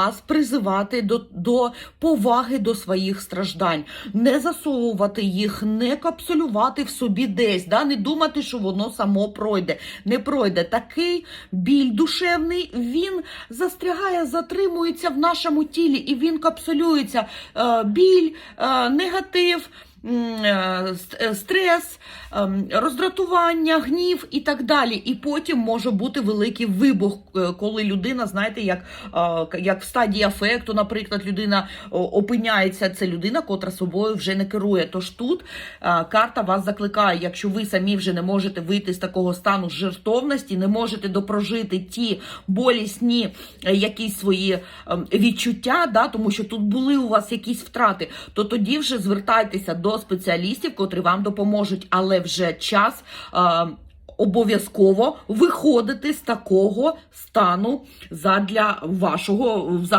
Вас призивати до, до поваги до своїх страждань, не засовувати їх, не капсулювати в собі десь, да? не думати, що воно само пройде. Не пройде. Такий біль душевний, він застрягає, затримується в нашому тілі і він капсулюється. Е, біль, е, негатив. Е, е, Стрес, ем, роздратування, гнів і так далі. І потім може бути великий вибух, е, коли людина, знаєте, як, як в стадії афекту, наприклад, людина опиняється, це людина, котра собою вже не керує. Тож тут карта вас закликає, якщо ви самі вже не можете вийти з такого стану жертовності, не можете допрожити ті болісні якісь свої ем, відчуття, да, тому що тут були у вас якісь втрати, то тоді вже звертайтеся до спеціалістів, котрі вам допоможуть, але вже час. е, Обов'язково виходити з такого стану задля вашого